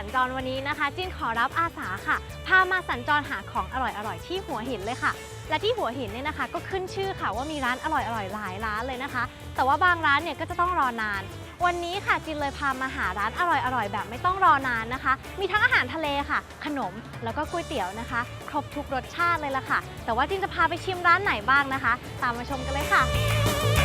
สัญจรวันนี้นะคะ จินขอรับอาสาค่ะ พามาสัญจรหาของอร่อยๆที่หัวหินเลยค่ะ และที่หัวหินเนี่ยนะคะ ก็ขึ้นชื่อค่ะว่ามีร้านอร่อยๆหลายร้านเลยนะคะ แต่ว่าบางร้านเนี่ยก็จะต้องรอนาน วันนี้ค่ะจินเลยพามาหาร้านอร่อยๆแบบไม่ต้องรอนานนะคะ มีทั้งอาหารทะเลค่ะ ขนมแล้วก็ก๋วยเตี๋ยวนะคะ ครบทุกรสชาติเลยละค่ะ แต่ว่าจินจะพาไปชิมร้านไหนบ้างนะคะ ตามมาชมกันเลยค่ะ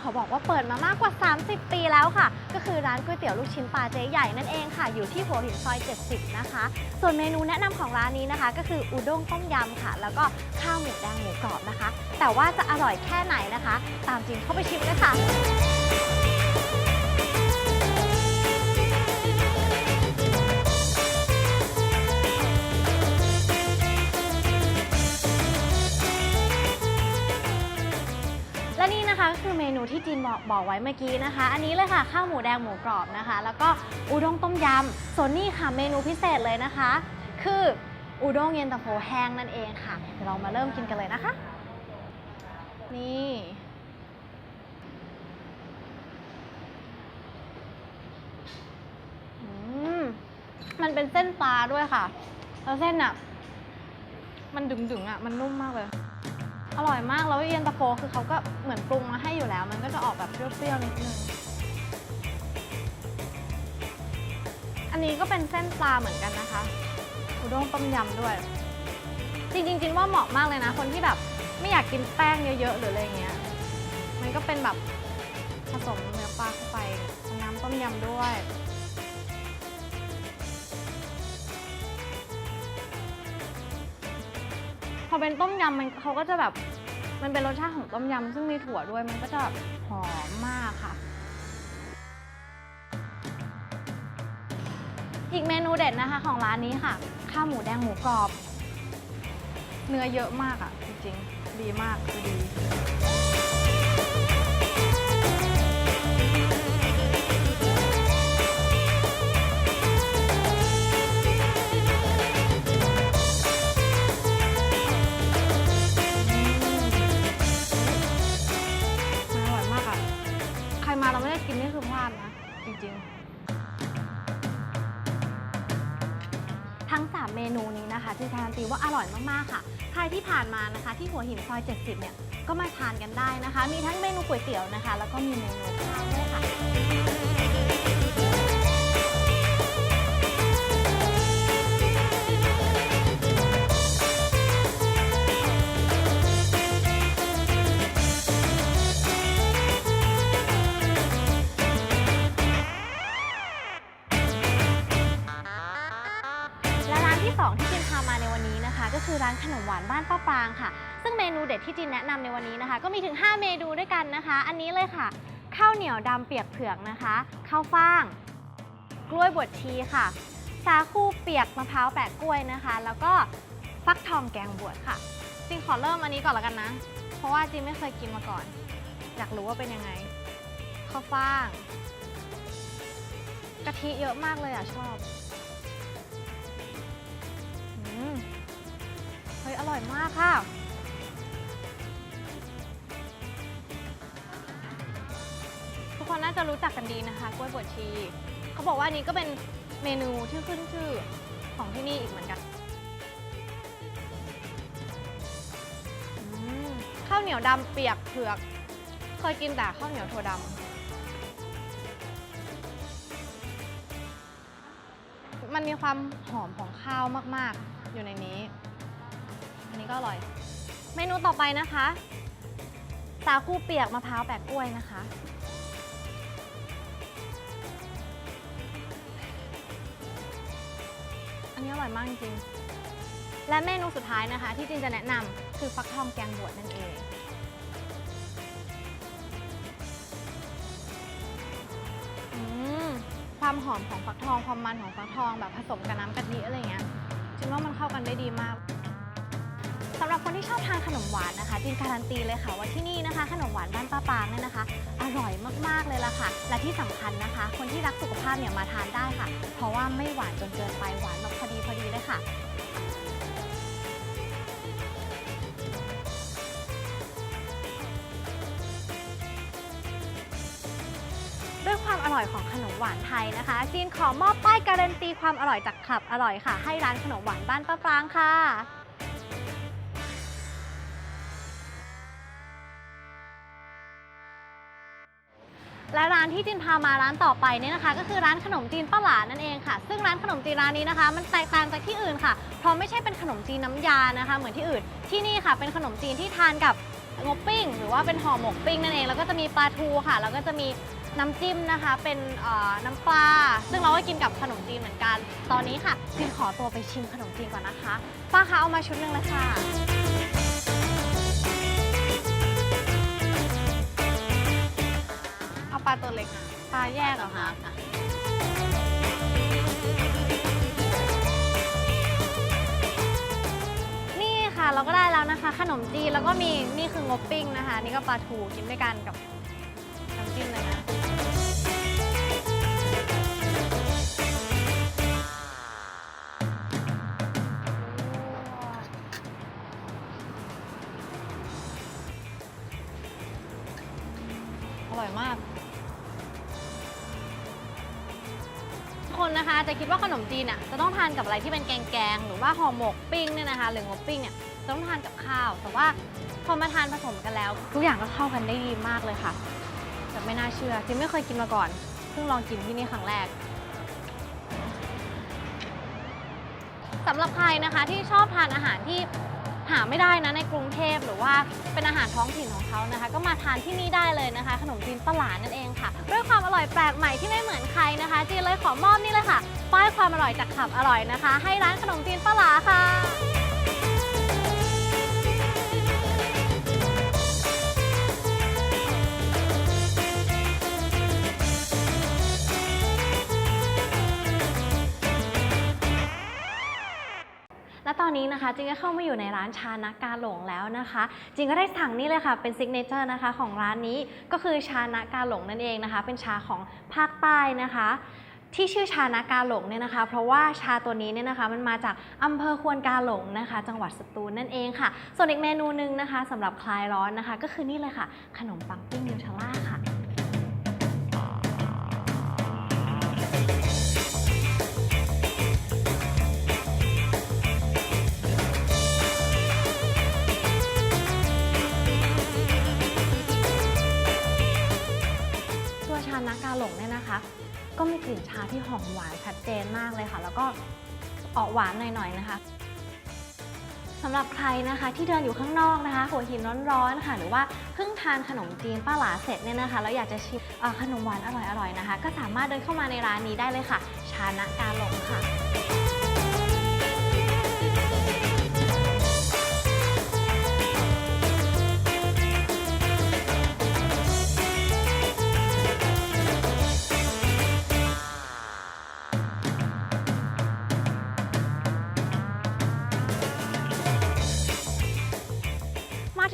ขอบอกว่าเปิดมามากกว่า 30 ปีแล้วค่ะ ก็คือร้านก๋วยเตี๋ยวลูกชิ้นปลาเจ๊ใหญ่นั่นเองค่ะ อยู่ที่หัวหินซอย 70 นะคะ ส่วนเมนูแนะนำของร้านนี้นะคะ ก็คืออุด้งต้มยำค่ะ แล้วก็ข้าวหมูแดงหมูกรอบนะคะ แต่ว่าจะอร่อยแค่ไหนนะคะ ตามจินเข้าไปชิมเลยค่ะ ที่จีนบอกบอกไว้เมื่อกี้นะคะ อันนี้เลยค่ะข้าวหมูแดงหมูกรอบนะคะ แล้วก็อุด้งต้มยำส่วนนี่ค่ะเมนูพิเศษเลยนะคะ คืออุด้งเย็นตาโฟแห้งนั่นเองค่ะเดี๋ยวเรามาเริ่มกินกันเลยนะคะ นี่มมันเป็นเส้นปลาด้วยค่ะ แล้วเส้นอะ มันดึงๆอะ มันนุ่มมากเลย อร่อยมาก แล้วเย็นตาโฟคือเขาก็เหมือนปรุงมาให้อยู่แล้ว มันก็จะออกแบบเปรี้ยวๆนิดนึง อันนี้ก็เป็นเส้นปลาเหมือนกันนะคะ อุด้งต้มยำด้วย จริงๆจินว่าเหมาะมากเลยนะ คนที่แบบไม่อยากกินแป้งเยอะๆ หรืออะไรเงี้ย มันก็เป็นแบบผสมเนื้อปลาเข้าไปน้ำต้มยำด้วย อเป็นต้มยำมันเขาก็จะแบบมันเป็นรสชาติของต้มยำซึ่งมีถั่วด้วยมันก็จะแบบหอมมากค่ะ อีกเมนูเด็ดนะคะของร้านนี้ค่ะ ข้าวหมูแดงหมูกรอบ เนื้อเยอะมากอะ่ะ จริงๆ ดีมากคือดี เมนูนี้นะคะ ที่การันตีว่าอร่อยมากๆค่ะ ใครที่ผ่านมานะคะ ที่หัวหินซอย 70 เนี่ย ก็มาทานกันได้นะคะ มีทั้งเมนูก๋วยเตี๋ยวนะคะ แล้วก็มีเมนูข้าวด้วยค่ะและานบ้านป้าปรางค่ะ ซึ่งเมนูเด็ดที่จินแนะนำในวันนี้นะคะ ก็มีถึง 5 เมนูด้วยกันนะคะ อันนี้เลยค่ะ ข้าวเหนียวดำเปียกเผือกนะคะข้าวฟ่าง กล้วยบวชชีค่ะ สาคูเปียกมะพร้าวแปะกล้วยนะคะ แล้วก็ฟักทองแกงบวชค่ะจินขอเริ่มอันนี้ก่อนแล้วกันนะ เพราะว่าจินไม่เคยกินมาก่อน อยากรู้ว่าเป็นยังไงข้าวฟ่าง กะทิเยอะมากเลยอะชอบ อร่อยมากค่ะ ทุกคนน่าจะรู้จักกันดีนะคะกล้วยบวชชี เขาบอกว่านี้ก็เป็นเมนูที่ขึ้นชื่อของที่นี่อีกเหมือนกันข้าวเหนียวดำเปียกเผือก เคยกินแต่ข้าวเหนียวถั่วดำมันมีความหอมของข้าวมาก ๆ อยู่ในนี้ นี้ก็อร่อย เมนูต่อไปนะคะ สาคูเปียกมะพร้าวแปะกล้วยนะคะ อันนี้อร่อยมากจริงและเมนูสุดท้ายนะคะ ที่จินจะแนะนำคือฟักทองแกงบวชนั่นเองความหอมของฟักทองความมันของฟักทองแบบผสมกับน้ำกะทิอะไรเงี้ยจินว่ามันเข้ากันได้ดีมาก สำหรับคนที่ชอบทานขนมหวานนะคะจินการันตีเลยค่ะว่าที่นี่นะคะ ขนมหวานบ้านป้าปางเนี่ยนะคะ อร่อยมากๆเลยล่ะค่ะ และที่สำคัญนะคะ คนที่รักสุขภาพเนี่ยมาทานได้ค่ะ เพราะว่าไม่หวานจนเกินไปหวานแบบพอดีพอดีเลยค่ะด้วยความอร่อยของขนมหวานไทยนะคะจีนขอมอบป้ายการันตีความอร่อยจากขับอร่อยค่ะ ให้ร้านขนมหวานบ้านป้าปรางค่ะ และร้านที่จินพามาร้านต่อไปเนี่ยนะคะ ก็คือร้านขนมจีนป้าหลานั่นเองค่ะ ซึ่งร้านขนมจีนร้านนี้นะคะ มันแตกต่างจากที่อื่นค่ะ เพราะไม่ใช่เป็นขนมจีนน้ำยานะคะ เหมือนที่อื่น ที่นี่ค่ะ เป็นขนมจีนที่ทานกับงบปิ้ง หรือว่าเป็นห่อหมกปิ้งนั่นเอง แล้วก็จะมีปลาทูค่ะ แล้วก็จะมีน้ำจิ้มนะคะ เป็นน้ำปลา ซึ่งเราก็กินกับขนมจีนเหมือนกัน ตอนนี้ค่ะจินขอตัวไปชิมขนมจีนก่อนนะคะ ป้าคะเอามาชุดหนึ่งเลยค่ะ ลาตัวเล็กอะปลาแยกเหรอคะนี่ค่ะเราก็ได้แล้วนะคะ ขนมจีนแล้วก็มีนี่คืองบปิ้งนะคะ นี่ก็ปลาทูกินด้วยกันกับ จะคิดว่าขนมจีนอะจะต้องทานกับอะไรที่เป็นแกงๆหรือว่าห่อหมกปิ้งเนี่ยนะคะหรือหมกปิ้งเนี่ยจะต้องทานกับข้าว แต่ว่าพอมาทานผสมกันแล้ว ทุกอย่างก็เข้ากันได้ดีมากเลยค่ะแต่ไม่น่าเชื่อจินไม่เคยกินมาก่อนเพิ่งลองกินที่นี่ครั้งแรกสำหรับใครนะคะที่ชอบทานอาหารที่หาไม่ได้นะในกรุงเทพหรือว่าเป็นอาหารท้องถิ่นของเขานะคะ ก็มาทานที่นี่ได้เลยนะคะ ขนมจีนปลาหลานั่นเองค่ะ ด้วยความอร่อยแปลกใหม่ที่ไม่เหมือนใครนะคะ จีนเลยขอมอบนี่เลยค่ะ ป้ายความอร่อยจากขับอร่อยนะคะ ให้ร้านขนมจีนปลาหลาค่ะ และตอนนี้นะคะจิงก็เข้ามาอยู่ในร้านชานักกาหลงแล้วนะคะ จิงก็ได้สั่งนี่เลยค่ะเป็นซิกเนเจอร์นะคะของร้านนี้ก็คือชานักกาหลงนั่นเองนะคะ เป็นชาของภาคใต้นะคะ ที่ชื่อชานากาหลงเนี่ยนะคะ เพราะว่าชาตัวนี้เนี่ยนะคะ มันมาจากอำเภอควนกาหลงนะคะ จังหวัดสตูลนั่นเองค่ะ ส่วนอีกเมนูหนึ่งนะคะสำหรับคลายร้อนนะคะ ก็คือนี่เลยค่ะ ขนมปังปิ้งนิวเทลล่าค่ะตัวชานากาหลงเนี่ยนะคะ ก็มีกลิ่นชาที่หอมหวานชัดเจนมากเลยค่ะ แล้วก็ออกหวานหน่อยๆนะคะสำหรับใครนะคะที่เดินอยู่ข้างนอกนะคะหัวหินร้อนๆค่ะ หรือว่าเพิ่งทานขนมจีนป้าหลาเสร็จเนี่ยนะคะแล้วอยากจะชิมขนมหวานอร่อยๆนะคะ ก็สามารถเดินเข้ามาในร้านนี้ได้เลยค่ะ ชานะกาหลงค่ะ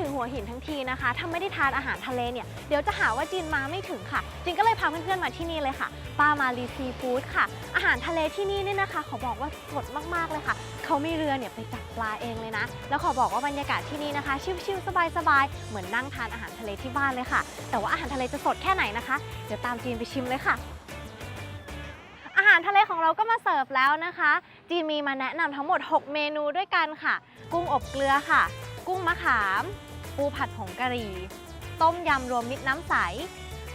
ถึงหัวหินทั้งทีนะคะ ถ้าไม่ได้ทานอาหารทะเลเนี่ย เดี๋ยวจะหาว่าจีนมาไม่ถึงค่ะ จีนก็เลยพาเพื่อนๆมาที่นี่เลยค่ะปามารีซีฟู้ดค่ะ อาหารทะเลที่นี่เนี่ยนะคะ ขอบอกว่าสดมากๆเลยค่ะ เขามีเรือเนี่ยไปจับปลาเองเลยนะ แล้วขอบอกว่าบรรยากาศที่นี่นะคะ ชิลๆสบายๆ เหมือนนั่งทานอาหารทะเลที่บ้านเลยค่ะ แต่ว่าอาหารทะเลจะสดแค่ไหนนะคะ เดี๋ยวตามจีนไปชิมเลยค่ะอาหารทะเลของเราก็มาเสิร์ฟแล้วนะคะ จีนมีมาแนะนำทั้งหมด 6 เมนูด้วยกันค่ะ กุ้งอบเกลือค่ะ กุ้งมะขาม ปูผัดผงกะหรี่ ต้มยำรวมมิตรน้ำใส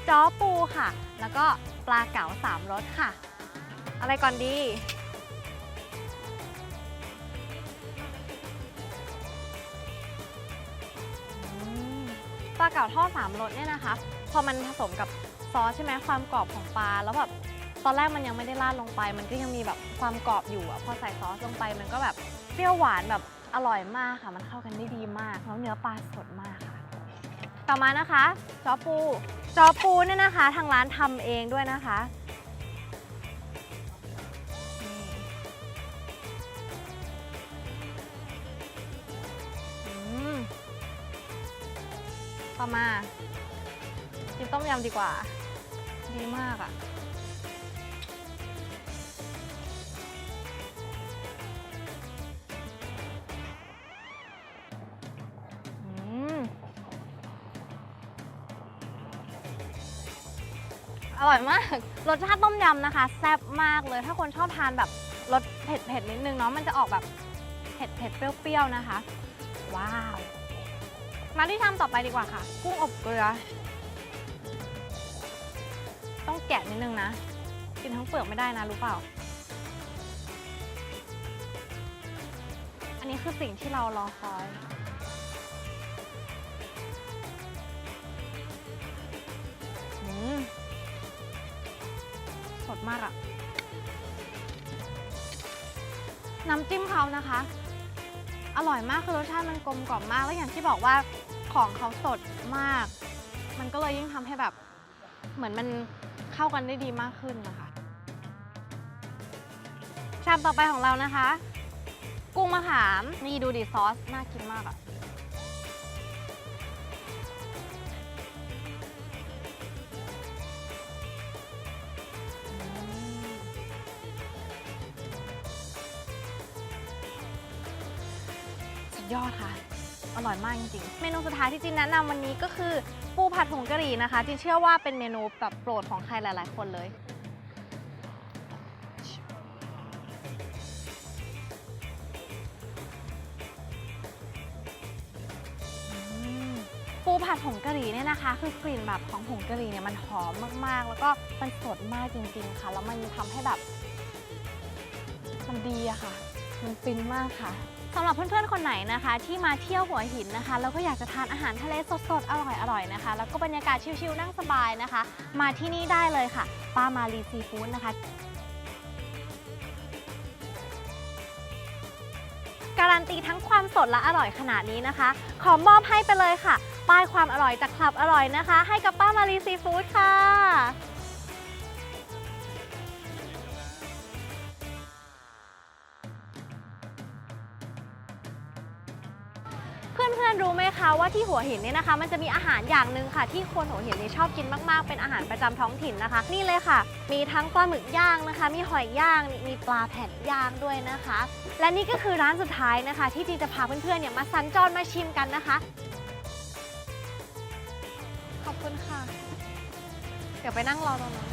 จ้อปูค่ะ แล้วก็ปลาเก๋าสามรสค่ะ อะไรก่อนดี ปลาเก๋าทอดสามรสเนี่ยนะคะ พอมันผสมกับซอสใช่ไหมความกรอบของปลาแล้วแบบตอนแรกมันยังไม่ได้ราดลงไป มันก็ยังมีแบบความกรอบอยู่อะพอใส่ซอสลงไปมันก็แบบเปรี้ยวหวานแบบ อร่อยมากค่ะ มันเข้ากันได้ดีมากแล้วเนื้อปลาสดมากค่ะ ต่อมานะคะจอปูจอปูเนี่ยนะคะ ทางร้านทำเองด้วยนะคะต่อมากินต้มยำดีกว่า ดีมากอะ่ะ อร่อยมาก รสชาติต้มยำนะคะ แซ่บมากเลย ถ้าคนชอบทานแบบรสเผ็ดๆนิดนึงเนาะ มันจะออกแบบเผ็ดเผ็ดๆเปรี้ยวๆนะคะ ว้าว มาที่ชามต่อไปดีกว่าค่ะ กุ้งอบเกลือ ต้องแกะนิดนึงนะ กินทั้งเปลือกไม่ได้นะรู้เปล่า อันนี้คือสิ่งที่เรารอคอย ดมากอะน้ำจิ้มเขานะคะ อร่อยมากคือรสชาติมันกลมกล่อมมาก แล้วอย่างที่บอกว่าของเขาสดมาก มันก็เลยยิ่งทำให้แบบ เหมือนมันเข้ากันได้ดีมากขึ้นนะคะ ชามต่อไปของเรานะคะ กุ้งมะขาม นี่ดูดิซอส น่ากินมากอะ ยอดค่ะ อร่อยมากจริงๆ เมนูสุดท้ายที่จินแนะนำวันนี้ก็คือปูผัดผงกะหรี่นะคะจินเชื่อว่าเป็นเมนูแบบโปรดของใครหลาย ๆ คนเลย ปูผัดผงกะหรี่เนี่ยนะคะ คือกลิ่นแบบของผงกะหรี่เนี่ยมันหอมมากๆ แล้วก็มันสดมากจริงๆค่ะ แล้วมันทำให้แบบมันดีอะค่ะ มันฟินมากค่ะ สำหรับเพื่อนๆ คนไหนนะคะ ที่มาเที่ยวหัวหินนะคะ แล้วก็อยากจะทานอาหารทะเลสดๆ อร่อยๆ นะคะ แล้วก็บรรยากาศชิลๆ นั่งสบายนะคะ มาที่นี่ได้เลยค่ะ ป้ามารีซีฟู้ดนะคะ การันตีทั้งความสดและอร่อยขนาดนี้นะคะ ขอมอบให้ไปเลยค่ะ ป้ายความอร่อยจากคลับอร่อยนะคะ ให้กับป้ามารีซีฟู้ดค่ะ พื่อนๆรู้ไหมคะว่าที่หัวหินเนี่ยนะคะ มันจะมีอาหารอย่างหนึ่งค่ะ ที่คนหัวหินเนี่ยชอบกินมากๆ เป็นอาหารประจำท้องถิ่นนะคะ นี่เลยค่ะ มีทั้งปลาหมึกย่างนะคะ มีหอยย่างมีปลาแผ่นย่างด้วยนะคะ และนี่ก็คือร้านสุดท้ายนะคะ ที่จีจะพาเพื่อนๆเนี่ยมาสัญจรมาชิมกันนะคะ ขอบคุณค่ะ เดี๋ยวไปนั่งรอตรงนั้น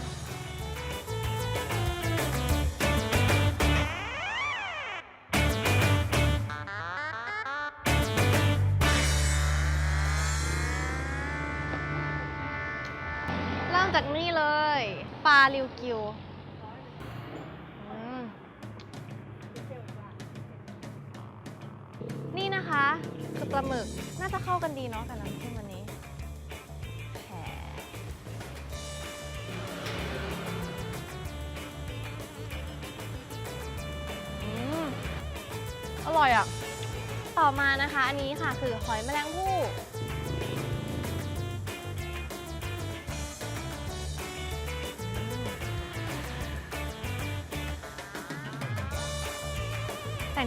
ริวกิวนี่นะคะ คือปลาหมึกน่าจะเข้ากันดีเนาะกับน้ำจิ้มวันนี้แหมอืมอร่อยอะ ต่อมานะคะ อันนี้ค่ะคือหอยแมลง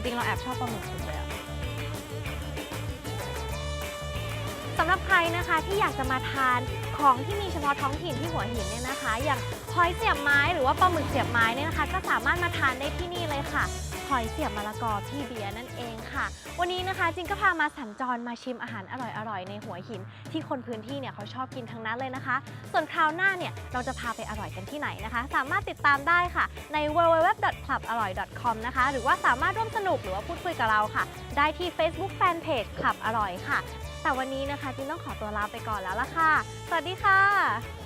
ริง ๆ เราแอบชอบปลาหมึกสุดเลยอะสำหรับใครนะคะที่อยากจะมาทานของที่มีเฉพาะท้องถิ่นที่หัวหินเนี่ยนะคะ อย่างหอยเสียบไม้หรือว่าปลาหมึกเสียบไม้เนี่ยนะคะ ก็สามารถมาทานได้ที่นี่เลยค่ะ หอยเสียบมะละกอพี่เบียร์นั่นเองค่ะ วันนี้นะคะจิงก็พามาสัญจรมาชิมอาหารอร่อยๆ ในหัวหิน ที่คนพื้นที่เนี่ยเขาชอบกินทั้งนั้นเลยนะคะ ส่วนคราวหน้าเนี่ยเราจะพาไปอร่อยกันที่ไหนนะคะ สามารถติดตามได้ค่ะใน www.clubaroi.com นะคะหรือว่าสามารถร่วมสนุกหรือว่าพูดคุยกับเราค่ะ ได้ที่ Facebook Fanpage คลับอร่อยค่ะ แต่วันนี้นะคะจินต้องขอตัวลาไปก่อนแล้วล่ะค่ะ สวัสดีค่ะ